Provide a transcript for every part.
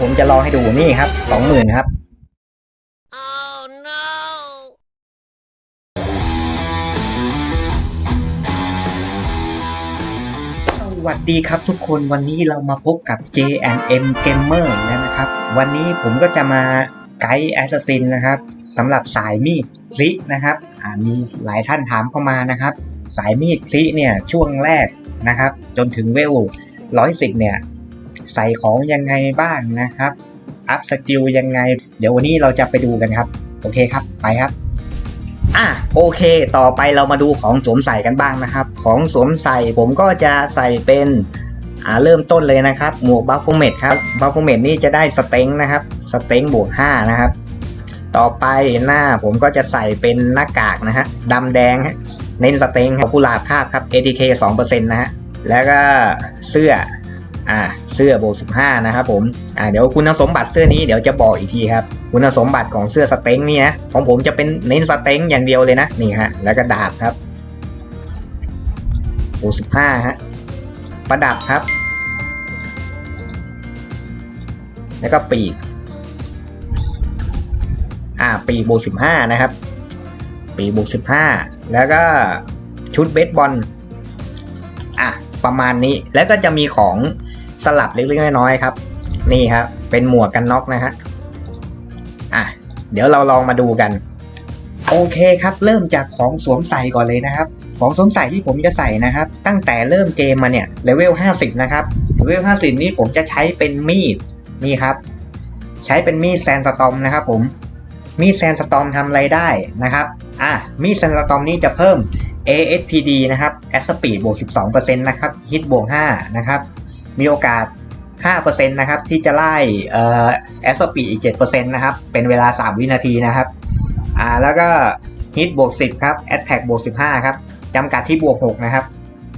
ผมจะลองให้ดูนี่ครับสองหมื่นครับ Oh no! สวัสดีครับทุกคนวันนี้เรามาพบกับ J&M Gamer แล้วนะครับ วันนี้ผมก็จะมาไกด์แอสซัสซินนะครับสำหรับสายมีดคลินะครับมีหลายท่านถามเข้ามานะครับ สายมีดคลิเนี่ยช่วงแรกนะครับ จนถึงเวลร้อยสิบเนี่ย ใส่ของยังไงบ้างนะครับ อัพสกิลยังไง เดี๋ยววันนี้เราจะไปดูกันครับ โอเคครับ ไปครับ อะโอเค ต่อไปเรามาดูของสวมใส่กันบ้างนะครับ ของสวมใส่ผมก็จะใส่เป็น อ่าเริ่มต้นเลยนะครับ หมวกบัฟฟ m เมดครับ บัฟฟ m เมดนี่จะได้สเต็งนะครับ สเต็งบวก5นะครับ ต่อไปหน้าผมก็จะใส่เป็นหน้ากากนะฮะดำแดงฮะ เน้นสเต็งครับกุหลาบคาบครับ ATK 2%นะฮะ แล้วก็เสื้อ อ่าเสื้อบวก15นะครับผมอ่าเดี๋ยวคุณสมบัติเสื้อนี้เดี๋ยวจะบอกอีกทีครับคุณสมบัติของเสื้อสเต็งนี่นะของผมจะเป็นเน้นสเต็งอย่างเดียวเลยนะนี่ฮะแล้วก็ดาบครับบวก15ฮะประดับครับ แล้วก็ปีกอ่าปีกบวก15นะครับ ปีกบวก15แล้วก็ชุดเบสบอลอะประมาณนี้แล้วก็จะมีของ สลับเล็กๆน้อยๆครับ นี่ครับเป็นหมวกกันน็อกนะฮะอะเดี๋ยวเราลองมาดูกัน โอเคครับ เริ่มจากของสวมใส่ก่อนเลยนะครับ ของสวมใส่ที่ผมจะใส่นะครับ ตั้งแต่เริ่มเกมมาเนี่ยเลเวล50 นะครับเลเวล50 นี้ผมจะใช้เป็นมีดนี่ครับ ใช้เป็นมีดแซนสตอมนะครับผมมีดแซนสตอมทำอะไรได้นะครับอะมีดแซนสตอมนี้จะเพิ่ม ASPD นะครับ a s Speed บวก 12%นะครับ Hit บวก 5 นะครับ มีโอกาส 5%นะครับที่จะไล่เอ่อ a s Speed อีก 7%นะครับ เป็นเวลา 3 วินาทีนะครับอ่าแล้วก็ Hit บวก 10 ครับ Attack บวก 15 ครับจำกัดที่บวก 6 นะครับ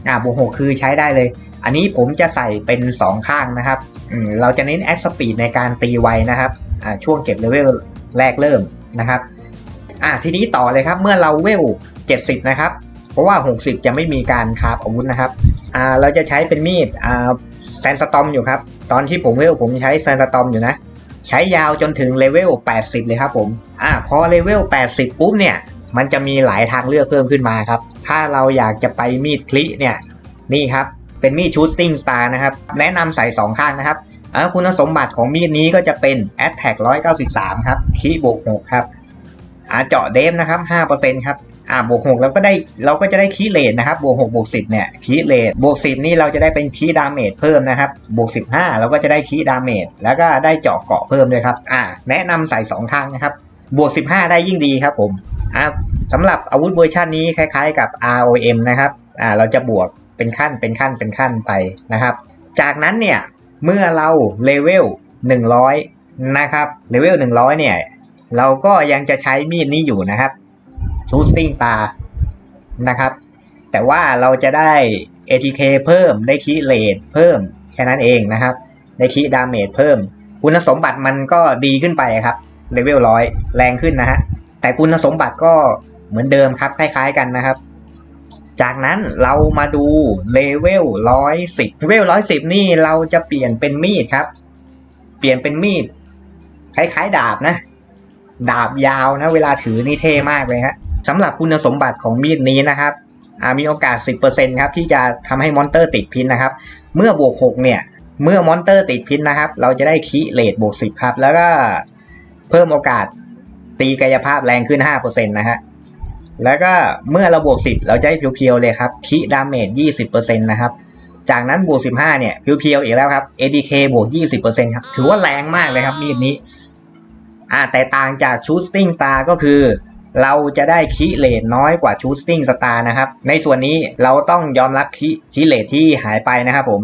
อ่าบวก 6 คือใช้ได้เลย อันนี้ผมจะใส่เป็น 2 ข้างนะครับอืมเราจะเน้น a s Speed ในการตีไวนะครับอ่าช่วงเก็บเลเวลแรกเริ่มนะครับอ่าทีนี้ต่อเลยครับเมื่อเราเวล 70 นะครับ เพราะว่า 60 จะไม่มีการคาบอาวุธนะครับอ่าเราจะใช้เป็นมีดอ่า แซนสตอมอยู่ครับ ตอนที่ผมเวลผมใช้แซนสตอมอยู่นะ ใช้ยาวจนถึงเลเวล 80 เลยครับผม อ่าพอเลเวล 80 ปุ๊บเนี่ย มันจะมีหลายทางเลือกเพิ่มขึ้นมาครับ ถ้าเราอยากจะไปมีดคลิเนี่ย นี่ครับ เป็นมีดชูสติ้งสตาร์นะครับ แนะนำใส่ 2 ข้างนะครับอ่าคุณสมบัติของมีดนี้ก็จะเป็น Attack 193 ครับคีบวก6ครับอ่าเจาะเดฟนะครับ 5%ครับ อ่าบวกหกเราก็ได้เราก็จะได้คีย์เลทนะครับบวกหกบวกสิบเนี่ยคีย์เลทบวกสิบนี่เราจะได้เป็นคีย์ดาเมจเพิ่มนะครับบวกสิบห้าเราก็จะได้คีย์ดาเมจแล้วก็ได้เจาะเกาะเพิ่มด้วยครับอ่าแนะนำใส่สองข้างนะครับบวกสิบห้าได้ยิ่งดีครับผมอ่าสำหรับอาวุธเวอร์ชันนี้คล้ายๆกับ ROM นะครับอ่าเราจะบวกเป็นขั้นเป็นขั้นเป็นขั้นไปนะครับ จากนั้นเนี่ยเมื่อเราเลเวล100 นะครับเลเวล100 เนี่ย เราก็ยังจะใช้มีดนี้อยู่นะครับ ชูสติ้งตานะครับ แต่ว่าเราจะได้ ATK เพิ่มได้คีเลดเพิ่มแค่นั้นเองนะครับ ได้คีดาเมจเพิ่ม คุณสมบัติมันก็ดีขึ้นไปครับเลเวลร้อยแรงขึ้นนะฮะแต่คุณสมบัติก็เหมือนเดิมครับคล้ายๆกันนะครับ จากนั้นเรามาดูเลเวลร้อยสิบเลเวลร้อยสิบนี่เราจะเปลี่ยนเป็นมีดครับ เปลี่ยนเป็นมีดคล้ายๆ ดาบนะ ดาบยาวนะ เวลาถือนี่เท่มากเลยฮะ สำหรับคุณสมบัติของมีดนี้นะครับมีโอกาส 10%ครับที่จะทำให้มอนเตอร์ติดพินนะครับ เมื่อบวก 6 เนี่ย เมื่อมอนเตอร์ติดพินนะครับ เราจะได้คีเลดบวก 10 ครับ แล้วก็เพิ่มโอกาสตีกายภาพแรงขึ้น 5%นะฮะแล้วก็เมื่อเราบวก 10 เราจะได้เพียวๆเลยครับคีดาเมจ20%นะครับจากนั้นบวก 15 เนี่ยเพียวๆอีกแล้วครับ ADK บวก 20%ครับ ถือว่าแรงมากเลยครับมีดนี้ อ่าแต่ต่างจากชูสติ้งตาก็คือ เราจะได้คีเลทน้อยกว่าชูสติ้งสตาร์นะครับ ในส่วนนี้เราต้องยอมรับคีคีเลทที่หายไปนะครับผม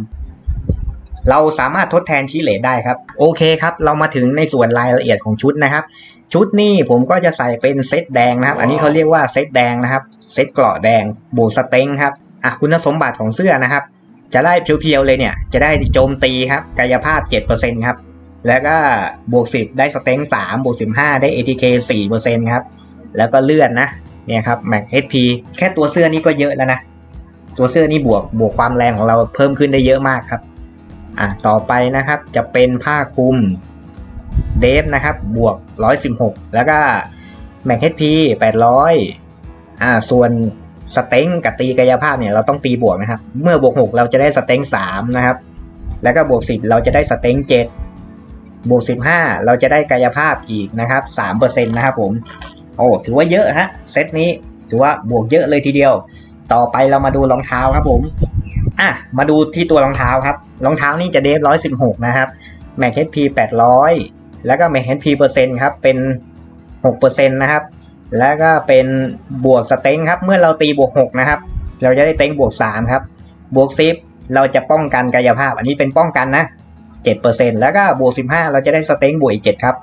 เราสามารถทดแทนคีเลทได้ครับ โอเคครับ เรามาถึงในส่วนรายละเอียดของชุดนะครับ ชุดนี้ผมก็จะใส่เป็นเซตแดงนะครับ อันนี้เขาเรียกว่าเซตแดงนะครับ เซตเกราะแดงบูสเต็งครับ อะคุณสมบัติของเสื้อนะครับ จะได้เพียวๆเลยเนี่ย จะได้โจมตีครับ กายภาพ 7%ครับ แล้วก็บวก 10 ได้สเต็ง3บวก15 ได้ ATK 4%ครับ แล้วก็เลื่อนนะเนี่ยครับ Max HP แค่ตัวเสื้อนี่ก็เยอะแล้วนะ ตัวเสื้อนี่บวกบวกความแรงของเราเพิ่มขึ้นได้เยอะมากครับอะต่อไปนะครับจะเป็นผ้าคลุมเดฟนะครับ บวก 116 แล้วก็แม็กเฮดพี800อ่าส่วนสเต็งกับตีกายภาพเนี่ยเราต้องตีบวกนะครับ เมื่อบวก 6 เราจะได้สเต็ง3นะครับ แล้วก็บวก 10 เราจะได้สเต็ง7บวก 15 เราจะได้กายภาพอีกนะครับ3%นะครับผม โอ้ถือว่าเยอะฮะเซตนี้ถือว่าบวกเยอะเลยทีเดียว ต่อไปเรามาดูรองเท้าครับผมอะมาดูที่ตัวรองเท้าครับรองเท้านี่จะเดฟร้อยสิบหกนะครับแม็กเฮดพีแปดร้อยแล้วก็แม็กเฮดพีเปอร์เซ็นต์ครับเป็นหกเปอร์เซ็นต์นะครับแล้วก็เป็นบวกสเต็งครับ เมื่อเราตีบวกหกนะครับ เราจะได้เต็งบวกสามครับ บวกสิบเราจะป้องกันกายภาพ อันนี้เป็นป้องกันนะเจ็ดเปอร์เซ็นต์แล้วก็บวกสิบห้าเราจะได้สเต็งบวกอีกเจ็ดครับ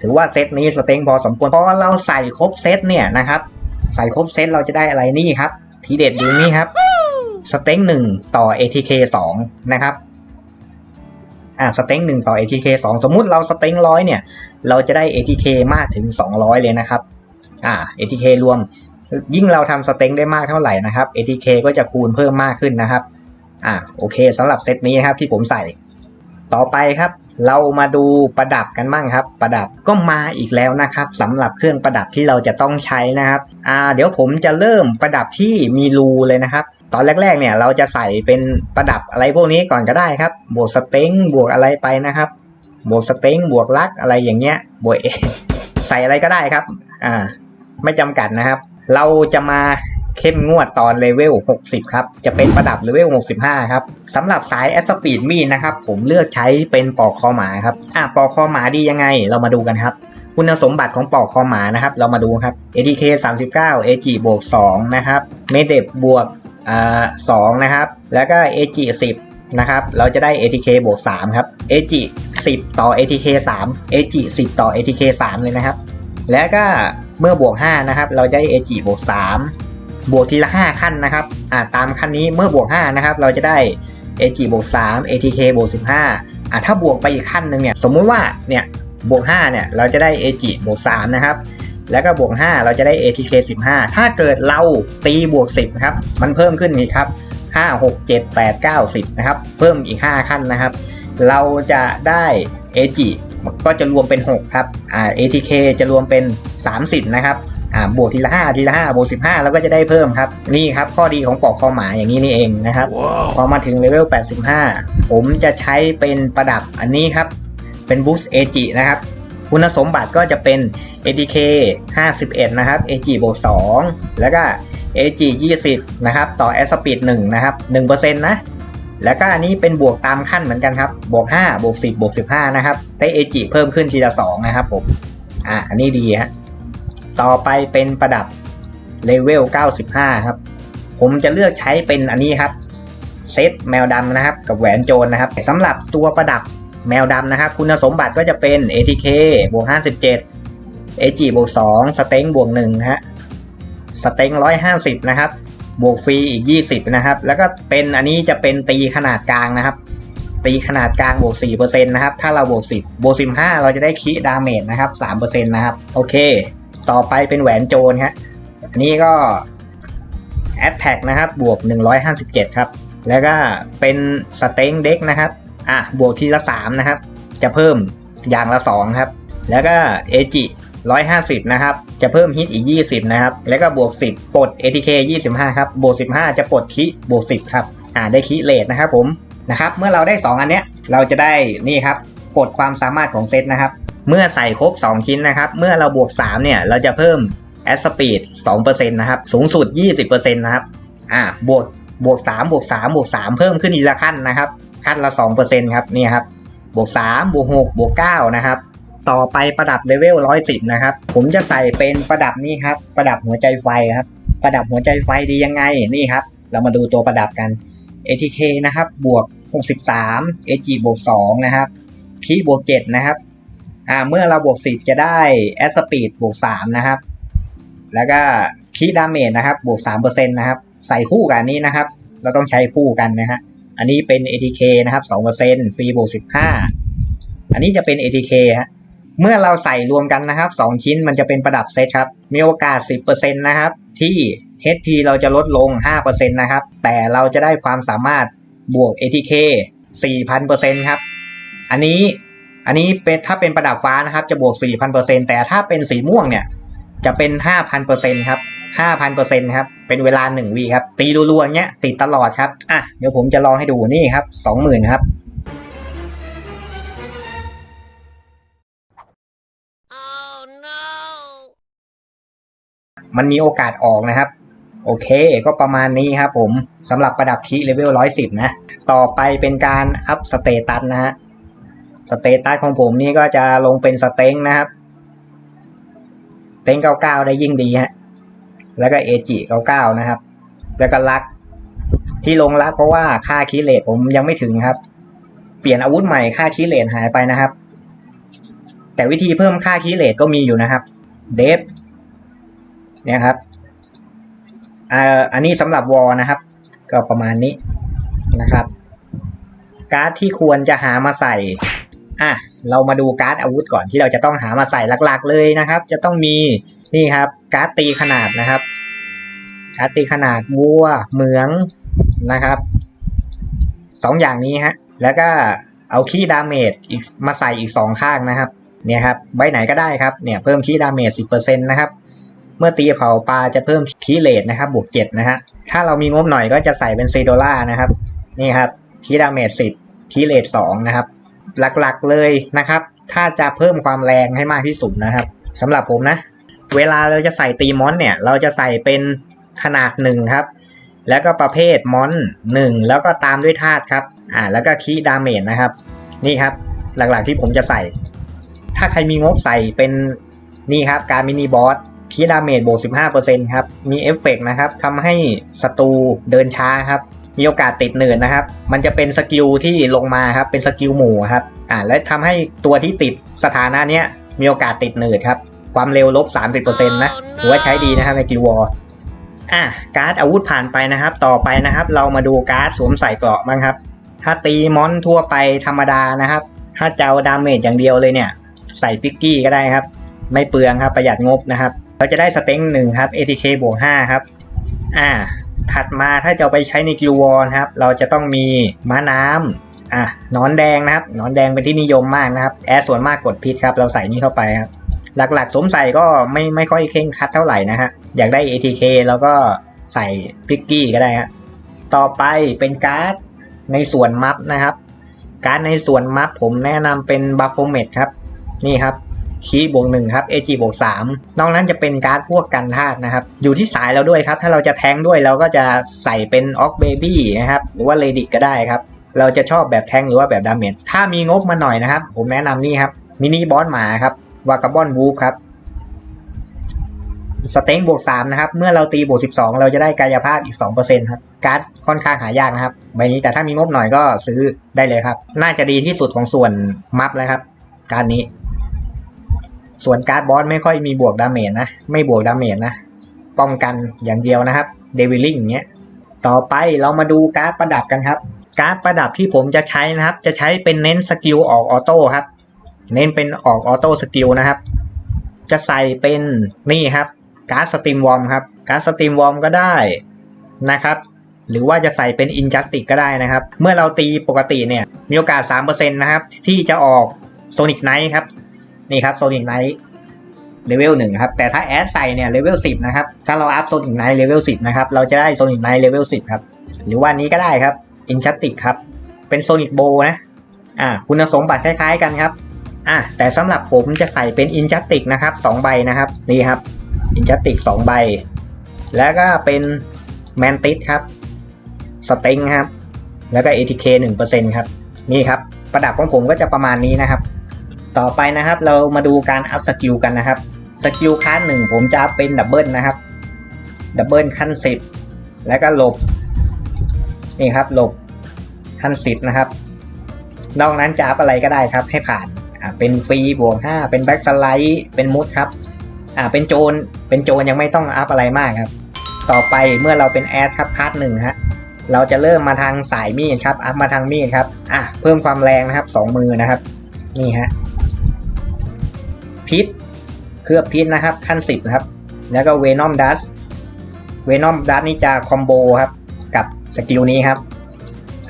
ถือว่าเซตนี้สเต็งพอสมควรเพราะว่าเราใส่ครบเซตเนี่ยนะครับใส่ครบเซตเราจะได้อะไรนี่ครับ ทีเด็ดอยู่นี่ครับสเต็งหนึ่งต่อ ATK สองนะครับอ่าสเต็งหนึ่งต่อ ATK สองสมมุติเราสเต็งร้อยเนี่ย เราจะได้ ATK มากถึง 200 เลยนะครับอ่า ATK รวม ยิ่งเราทำสเต็งได้มากเท่าไหร่นะครับ ATK ก็จะคูณเพิ่มมากขึ้นนะครับอ่าโอเคสำหรับเซตนี้ครับที่ผมใส่ต่อไปครับ เรามาดูประดับกันบ้างครับ ประดับก็มาอีกแล้วนะครับสำหรับเครื่องประดับที่เราจะต้องใช้นะครับอ่าเดี๋ยวผมจะเริ่มประดับที่มีรูเลยนะครับ ตอนแรกๆเนี่ยเราจะใส่เป็นประดับอะไรพวกนี้ก่อนก็ได้ครับ บวกสเต็งบวกอะไรไปนะครับ บวกสเต็งบวกลักอะไรอย่างเงี้ยบวกเอใส่อะไรก็ได้ครับอ่าไม่จำกัดนะครับ เราจะมา เข้มงวดตอนเลเวล 60 ครับ จะเป็นประดับเลเวล 65 ครับสำหรับสายแอสปีดมีนะครับ ผมเลือกใช้เป็นปอกคอหมาครับ อะปอกคอหมาดียังไง เรามาดูกันครับ คุณสมบัติของปอกคอหมานะครับ เรามาดูครับ ATK 39 AG บวก2นะครับเมเดบบวกอ่า2นะครับ แล้วก็ AG 10นะครับ เราจะได้ ATK บวก 3 ครับ AG 10 ต่อ ATK 3 AG 10 ต่อ ATK 3 เลยนะครับ แล้วก็เมื่อบวก 5 นะครับ เราได้ AG บวก 3 บวกทีละ 5 ขั้นนะครับอ่าตามขั้นนี้เมื่อบวก 5 นะครับ เราจะได้ AG บวก3 ATK บวก15อ่าถ้าบวกไปอีกขั้นหนึ่งเนี่ย สมมุติว่า เนี่ย บวก 5 เนี่ย เราจะได้ AG บวก3นะครับ แล้วก็บวก 5 เราจะได้ ATK 15 ถ้าเกิดเราตีบวก 10 ครับ มันเพิ่มขึ้นอีกครับ 5 6 7 8 9 10 นะครับ เพิ่มอีก 5 ขั้นนะครับ เราจะได้ AG ก็จะรวมเป็น 6 ครับอ่า ATK จะรวมเป็น 30 นะครับ อ่าบวกทีละ5ทีละ5บวก15แล้วก็จะได้เพิ่มครับ นี่ครับข้อดีของปอกคอหมาอย่างนี้นี่เองนะครับพอมาถึงเลเวล 85 ผมจะใช้เป็นประดับอันนี้ครับ เป็น Boost AG นะครับคุณสมบัติก็จะเป็น ATK 51 นะครับ AG บวก2แล้วก็ AG 20 นะครับ ต่อ a s p e e d 1นะครับ 1%นะ แล้วก็อันนี้เป็นบวกตามขั้นเหมือนกันครับ บวก 5 บวก 10 บวก 15 นะครับ ได้ AG เพิ่มขึ้นทีละ 2 นะครับผม อ่าอันนี้ดีฮะ ต่อไปเป็นประดับเลเวล 95 ครับ ผมจะเลือกใช้เป็นอันนี้ครับ เซตแมวดำนะครับ กับแหวนโจรนะครับสำหรับตัวประดับแมวดำนะครับ คุณสมบัติก็จะเป็น ATK บวก57 AG บวก2สเต็งบวก1ฮะสเต็ง150 นะครับ บวกฟรีอีก 20 นะครับ แล้วก็เป็นอันนี้จะเป็นตีขนาดกลางนะครับ ตีขนาดกลางบวก4%นะครับ ถ้าเราบวก 10 บวก 15 เราจะได้คีดาเมจนะครับ3%นะครับ โอเค ต่อไปเป็นแหวนโจรฮะอันนี้ก็ a t t a c นะครับ บวก 157 ครับ แล้วก็เป็นสเต็งเด็กนะครับ อะ บวกทีละ 3 นะครับ จะเพิ่มอย่างละ 2 ครับ แล้วก็เอจิ150 นะครับ จะเพิ่มฮิตอีก 20 นะครับ แล้วก็บวก 10 ปลด ATK 25 ครับ บวก 15 จะปลดคิบวก 10 ครับ อ่า ได้คิเลทนะครับผม นะครับ เมื่อเราได้ 2 อันเนี้ย เราจะได้นี่ครับปลดความสามารถของเซตนะครับ เมื่อใส่ครบ 2 ชิ้นนะครับ เมื่อเราบวก 3 เนี่ย เราจะเพิ่ม a s p e e d 2%นะครับ สูงสุด 20%นะครับ อ่า บวก บวก 3 บวก 3 บวก 3 เพิ่มขึ้นอีกละขั้นนะครับ ขั้นละ 2%ครับ นี่ครับ บวก 3 บวก 6 บวก 9 นะครับ ต่อไปประดับเลเวล 110 นะครับ ผมจะใส่เป็นประดับนี้ครับ ประดับหัวใจไฟครับ ประดับหัวใจไฟดียังไง นี่ครับ เรามาดูตัวประดับกัน ATK นะครับ บวก 63 AG บวก 2 นะครับพีบวก 7 นะครับ อ่าเมื่อเราบวก 10 จะได้ a s p e e d บวก 3 นะครับ แล้วก็คีดาเมจนะครับ บวก3%นะครับ ใส่คู่กับอันนี้นะครับ เราต้องใช้คู่กันนะฮะ อันนี้เป็น ATK นะครับ 2%ฟรีบวก 15 อันนี้จะเป็น ATK ฮะ เมื่อเราใส่รวมกันนะครับ 2 ชิ้นมันจะเป็นประดับเซตครับ มีโอกาส 10%นะครับ ที่ HP เราจะลดลง 5%นะครับ แต่เราจะได้ความสามารถบวก ATK 4,000%ครับ อันนี้ อันนี้เป็นถ้าเป็นประดับฟ้านะครับจะบวก 4,000%แต่ถ้าเป็นสีม่วงเนี่ยจะเป็น 5,000%ครับ5,000%ครับ เป็นเวลา1วีครับ ตีรัวๆเงี้ย ติดตลอดครับ อะ เดี๋ยวผมจะลองให้ดูนี่ครับ 20,000 ครับ Oh no! มันมีโอกาสออกนะครับ โอเค ก็ประมาณนี้ครับผมสำหรับประดับคีเลเวล 110 นะ ต่อไปเป็นการอัพสเตตัสนะฮะ สเตตัสของผมนี่ก็จะลงเป็นสเต็งนะครับเต็ง99ได้ยิ่งดีฮะแล้วก็เอจิ99นะครับ แล้วก็ลัก ที่ลงลักเพราะว่าค่าคีเลตผมยังไม่ถึงครับ เปลี่ยนอาวุธใหม่ค่าคีเลตหายไปนะครับ แต่วิธีเพิ่มค่าคีเลตก็มีอยู่นะครับเดฟเนี่ยครับอันนี้สำหรับวอนะครับ ก็ประมาณนี้นะครับ การ์ดที่ควรจะหามาใส่ อะเรามาดูการ์ดอาวุธก่อนที่เราจะต้องหามาใส่หลักๆเลยนะครับ จะต้องมีนี่ครับการ์ดตีขนาดนะครับ การ์ดตีขนาดวัวเหมืองนะครับสองอย่างนี้ฮะแล้วก็เอาคีย์ดาเมจอีกมาใส่อีกสองข้างนะครับ เนี่ยครับใบไหนก็ได้ครับเนี่ยเพิ่มคีย์ดาเมจสิบเปอร์เซ็นต์นะครับเมื่อตีเผาปลาจะเพิ่มคีเลทนะครับบวกเจ็ดนะฮะถ้าเรามีงบหน่อยก็จะใส่เป็นซีโดล่านะครับ นี่ครับคีย์ดาเมจสิบคีเลทสองนะครับ หลักๆเลยนะครับ ถ้าจะเพิ่มความแรงให้มากที่สุดนะครับสำหรับผมนะ เวลาเราจะใส่ตีมอนเนี่ย เราจะใส่เป็นขนาดหนึ่งครับ แล้วก็ประเภทมอนหนึ่งแล้วก็ตามด้วยธาตุครับ อ่า แล้วก็คีย์ดาเมจนะครับ นี่ครับ หลักๆที่ผมจะใส่ ถ้าใครมีงบใส่เป็นนี่ครับ การมินิบอสคีย์ดาเมจบวก15%ครับ มีเอฟเฟกต์นะครับทำให้ศัตรูเดินช้าครับ มีโอกาสติดเนินนะครับ มันจะเป็นสกิลที่ลงมาครับเป็นสกิลหมู่ครับอ่าและทำให้ตัวที่ติดสถานะเนี้ยมีโอกาสติดเนินครับความเร็วลบ 30%นะถือว่าใช้ดีนะครับในกิลวอร์อะการ์ดอาวุธผ่านไปนะครับ ต่อไปนะครับ เรามาดูการ์ดสวมใส่เกราะบ้างครับ ถ้าตีมอนทั่วไปธรรมดานะครับ ถ้าเจะเอาดาเมจอย่างเดียวเลยเนี่ย ใส่ปิกกี้ก็ได้ครับ ไม่เปลืองครับประหยัดงบนะครับ เราจะได้สเต็งหนึ่งครับ ATK บวก5ครับ อ่า ถัดมาถ้าจะไปใช้ในกิลวอร์นะครับ เราจะต้องมีม้าน้ำอะนอนแดงนะครับนอนแดงเป็นที่นิยมมากนะครับ แอดส่วนมากกดพิษครับ เราใส่นี่เข้าไปครับ หลักๆสวมใส่ก็ไม่ไม่ค่อยเคร่งคัดเท่าไหร่นะฮะ อยากได้ ATK แล้วก็ใส่พิกกี้ก็ได้ครับต่อไปเป็นการ์ดในส่วนมัฟนะครับ การ์ดในส่วนมัฟผมแนะนำเป็นบัฟโฟเมดครับ นี่ครับ คีบวกหนึ่งครับ AG บวกสามนอกนั้นจะเป็นการ์ดพวกกันธาตุนะครับ อยู่ที่สายเราด้วยครับ ถ้าเราจะแทงด้วยเราก็จะใส่เป็นออกเบบี้นะครับ หรือว่าเลดิกก็ได้ครับ เราจะชอบแบบแทงหรือว่าแบบดาเมจ ถ้ามีงบมาหน่อยนะครับ ผมแนะนำนี่ครับ มินิบอสหมาครับ วากาบอนวูฟครับ สเต็งบวกสามนะครับ เมื่อเราตีบวกสิบสองเราจะได้กายภาพอีกสองเปอร์เซ็นต์ครับ การ์ดค่อนข้างหายากนะครับ ใบนี้แต่ถ้ามีงบหน่อยก็ซื้อได้เลยครับ น่าจะดีที่สุดของส่วนมัฟแล้วครับ การนี้ ส่วนการ์ดบอสไม่ค่อยมีบวกดาเมจนะ ไม่บวกดาเมจนะ ป้องกันอย่างเดียวนะครับเดวิลลิงอย่างเงี้ย ต่อไปเรามาดูการ์ดประดับกันครับ การ์ดประดับที่ผมจะใช้นะครับ จะใช้เป็นเน้นสกิลออกออโต้ครับ เน้นเป็นออกออโต้สกิลนะครับ จะใส่เป็นนี่ครับการ์ดสตรีมวอร์มครับ การ์ดสตรีมวอร์มก็ได้นะครับ หรือว่าจะใส่เป็นอินจัสติกก็ได้นะครับ เมื่อเราตีปกติเนี่ย มีโอกาส 3%นะครับ ที่จะออกโซนิกไนท์ครับ นี่ครับโซนิกไนท์เลเวลหนึ่งครับ แต่ถ้าแอดใส่เนี่ยเลเวลสิบนะครับ ถ้าเราอัพโซนิกไนท์เลเวลสิบนะครับ เราจะได้โซนิกไนท์เลเวลสิบครับ หรือว่านี้ก็ได้ครับอินจัสติกครับ เป็นโซนิกโบนะ อ่า คุณสมบัติคล้ายๆกันครับ อะแต่สำหรับผมจะใส่เป็นอินจัสติกนะครับสองใบนะครับ นี่ครับอินจัสติกสองใบ แล้วก็เป็นแมนติสครับสเต็งครับ แล้วก็ ATK 1%ครับ นี่ครับ ประดับของผมก็จะประมาณนี้นะครับ ต่อไปนะครับเรามาดูการอัพสกิลกันนะครับสกิลคัสหนึ่งผมจะอัพเป็นดับเบิลนะครับดับเบิลขั้นสิบแล้วก็หลบนี่ครับหลบขั้นสิบนะครับนอกนั้นจะอัพอะไรก็ได้ครับ ให้ผ่านอ่าเป็นฟรีบวกห้าเป็นแบ็กสไลด์เป็นมุดครับอ่าเป็นโจรเป็นโจรยังไม่ต้องอัพอะไรมากครับ ต่อไปเมื่อเราเป็นแอดครับคัสหนึ่งฮะเราจะเริ่มมาทางสายมีดครับอัพมาทางมีดครับอะเพิ่มความแรงนะครับสองมือนะครับนี่ฮะ พิษเคลือบพิษนะครับขั้นสิบนะครับ แล้วก็เวนอมดัสเวนอมดัสนี่จะคอมโบครับ กับสกิลนี้ครับ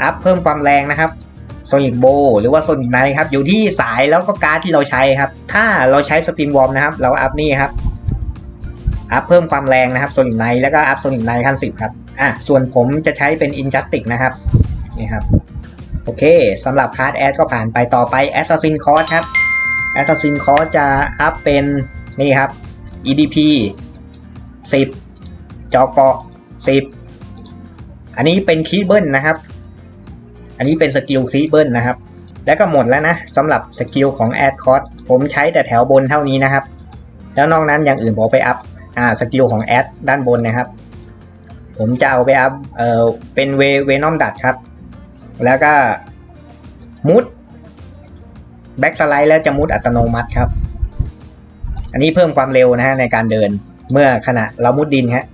อัพเพิ่มความแรงนะครับโซนิ c โบหรือว่าโซนิ c ไนครับ อยู่ที่สายแล้วก็การ์ดที่เราใช้ครับ ถ้าเราใช้สต e มวอร์มนะครับ เราอัพนี่ครับ อัพเพิ่มความแรงนะครับโซนิ c ไนแล้วก็อัพโซนิ c ไนขั้นสิบครับ อะ ส่วนผมจะใช้เป็นอินจัสติกนะครับ นี่ครับ โอเคสำหรับคาร์ดแอดก็ผ่านไปต่อไป Assassin c o r s ครับ r s จะอัพเป็นนี่ครับ EDP 10 จอเกาะ10 อันนี้เป็นคีย์เบิลนะครับ อันนี้เป็นสกิลคีย์เบิลนะครับ แล้วก็หมดแล้วนะสำหรับสกิลของแอดคอร์สผมใช้แต่แถวบนเท่านี้นะครับ แล้วนอกนั้นอย่างอื่นผมไปอัพอ่าสกิลของแอดด้านบนนะครับ ผมจะเอาไปอัพเอ่อเป็นเวเวนอมดัดครับ แล้วก็มุด แบ็กสไลด์แล้วจะมุดอัตโนมัติครับ อันนี้เพิ่มความเร็วนะฮะในการเดินเมื่อขณะเรามุดดินฮะ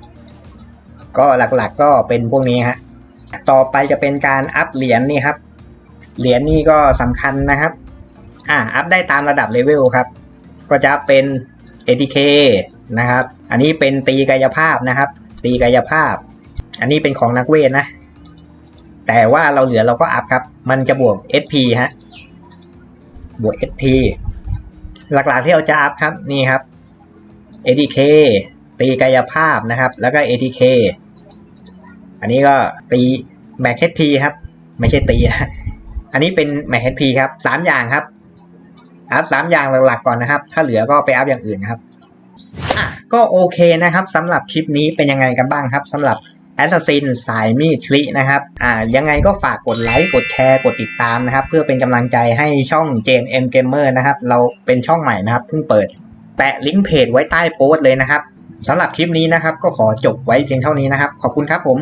ก็หลักๆก็เป็นพวกนี้ฮะต่อไปจะเป็นการอัพเหรียญนี่ครับ เหรียญนี่ก็สำคัญนะครับ อ่าอัพได้ตามระดับเลเวลครับ ก็จะเป็น ATK นะครับ อันนี้เป็นตีกายภาพนะครับ ตีกายภาพ อันนี้เป็นของนักเวทนะ แต่ว่าเราเหลือเราก็อัพครับ มันจะบวก SP ฮะ บวก SP หลักๆที่เราจะอัพครับนี่ครับ ATK ตีกายภาพนะครับ แล้วก็ ATK อันนี้ก็ตีแม็ก HP ครับ ไม่ใช่ตีนะอันนี้เป็นแม็ก HP ครับสามอย่างครับ อัพสามอย่างหลักๆก่อนนะครับ ถ้าเหลือก็ไปอัพอย่างอื่นครับ อะก็โอเคนะครับสำหรับคลิปนี้เป็นยังไงกันบ้างครับสำหรับ แอสซัสซินสายมีดคลินะครับ อ่า ยังไงก็ฝากกดไลค์ กดแชร์ กดติดตามนะครับ เพื่อเป็นกำลังใจให้ช่อง JNM Gamer นะครับ เราเป็นช่องใหม่นะครับเพิ่งเปิด แปะลิงก์เพจไว้ใต้โพสต์เลยนะครับสำหรับคลิปนี้นะครับ ก็ขอจบไว้เพียงเท่านี้นะครับ ขอบคุณครับผม